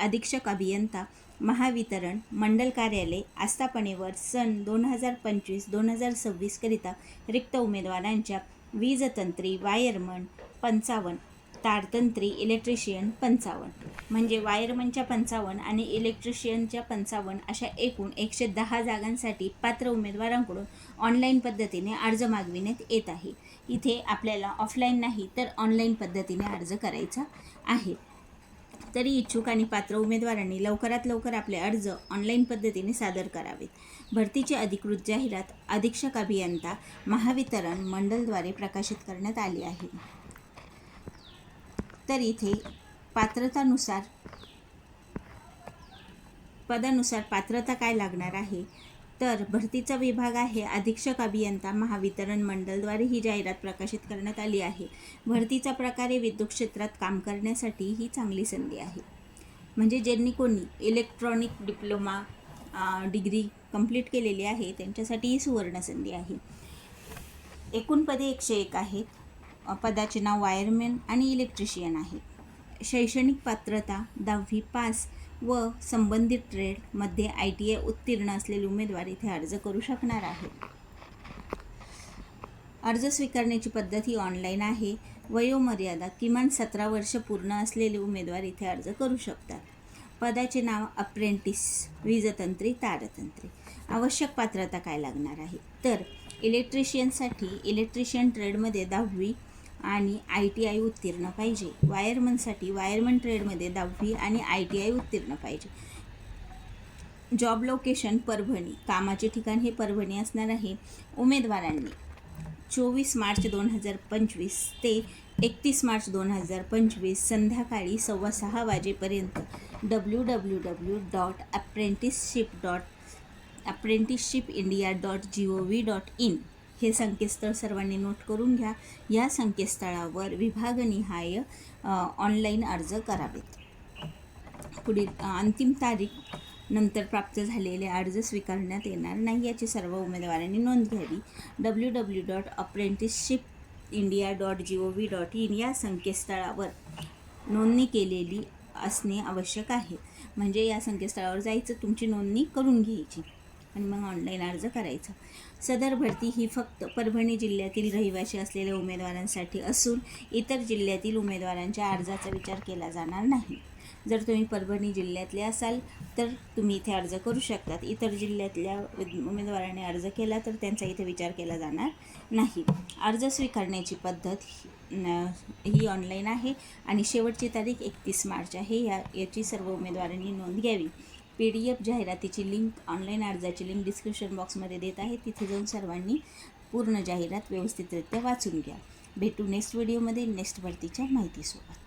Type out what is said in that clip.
अधीक्षक अभियंता महावितरण मंडल कार्यालय आस्थापनेवर सन दोन हजार पंचवीस दोन हजार सव्वीसकरिता रिक्त उमेदवारांच्या वीजतंत्री वायरमन पंचावन्न तारतंत्री इलेक्ट्रिशियन पंचावन्न. म्हणजे वायरमनच्या पंचावन्न आणि इलेक्ट्रिशियनच्या पंचावन्न अशा एकूण एकशे दहा जागांसाठी पात्र उमेदवारांकडून ऑनलाईन पद्धतीने अर्ज मागविण्यात येत आहे. इथे आपल्याला ऑफलाईन नाही तर ऑनलाईन पद्धतीने अर्ज करायचा आहे. तरी इच्छुक आणि पात्र उमेदवारांनी लवकरात लवकर आपले अर्ज ऑनलाईन पद्धतीने सादर करावेत. भरतीची अधिकृत जाहिरात अधीक्षक अभियंता महावितरण मंडलद्वारे प्रकाशित करण्यात आली आहे. तर इथे पात्रतानुसार पदानुसार पात्रता काय लागणार आहे? तर भरतीचा विभाग आहे. अधीक्षक अभियंता महावितरण मंडळद्वारे ही जाहिरात प्रकाशित करण्यात आली आहे. भरतीचा प्रकारे विद्युत क्षेत्रात काम करण्यासाठी ही चांगली संधी आहे. म्हणजे ज्यांनी कोणी इलेक्ट्रॉनिक डिप्लोमा डिग्री कंप्लीट केलेली आहे त्यांच्यासाठी ही सुवर्ण संधी आहे. एकूण पदे एकशे एक आहेत. पदाचे नाव वायरमॅन आणि इलेक्ट्रिशियन आहे. शैक्षणिक पात्रता दहावी पास व संबंधित ट्रेडमध्ये आय टी आय उत्तीर्ण असलेले उमेदवार इथे अर्ज करू शकणार आहे अर्ज स्वीकारण्याची पद्धत ही ऑनलाईन आहे. वयोमर्यादा किमान सतरा वर्ष पूर्ण असलेले उमेदवार इथे अर्ज करू शकतात. पदाचे नाव अप्रेंटिस वीजतंत्री तारतंत्री. आवश्यक पात्रता काय लागणार आहे? तर इलेक्ट्रिशियनसाठी इलेक्ट्रिशियन ट्रेडमध्ये दहावी आणि आय टी आय उत्तीर्ण पाहिजे. वायरमनसाठी वायरमन ट्रेडमध्ये दहावी आणि आय टी आय उत्तीर्ण पाहिजे. Job location Parbhani. कामाचे ठिकाण हे परभणी असणार आहे. उमेदवारांनी चोवीस मार्च दोन हजार पंचवीस ते एकतीस मार्च दोन हजार पंचवीस संध्याकाळी सव्वा सहा वाजेपर्यंत W W W dot apprenticeship dot apprenticeship India dot G O V dot in हे संकेतस्थळ सर्वांनी नोट करून घ्या. या संकेतस्थळावर विभागनिहाय ऑनलाईन अर्ज करावेत. पुढील अंतिम तारीख नंतर प्राप्त झालेले अर्ज स्वीकारण्यात येणार नाही याची सर्व उमेदवारांनी नोंद घ्यावी. W W dot apprenticeship India dot G O V dot in या संकेतस्थळावर नोंदणी केलेली असणे आवश्यक आहे. म्हणजे या संकेतस्थळावर जायचं तुमची नोंदणी करून घ्यायची. आणि मग ऑनलाईन अर्ज करायचा. सदर भरती ही फक्त परभणी जिल्ह्यातील रहिवासी असलेल्या उमेदवारांसाठी असून इतर जिल्ह्यातील उमेदवारांच्या अर्जाचा विचार केला जाणार नाही. जर तुम्ही परभणी जिल्ह्यातले असाल तर तुम्ही इथे अर्ज करू शकतात. इतर जिल्ह्यातल्या उमेदवाराने अर्ज केला तर त्यांचा इथे विचार केला जाणार नाही. अर्ज स्वीकारण्याची पद्धत ही- न- ही ऑनलाईन आहे आणि शेवटची तारीख एकतीस मार्च आहे. या याची सर्व उमेदवारांनी नोंद घ्यावी. पी डी एफ जाहिरातीची लिंक ऑनलाईन अर्जाची लिंक डिस्क्रिप्शन बॉक्समध्ये देत आहे. तिथे जाऊन सर्वांनी पूर्ण जाहिरात व्यवस्थितरित्या वाचून घ्या. भेटू नेक्स्ट व्हिडिओमध्ये. नेक्स्ट भरतीच्या माहितीसोबत.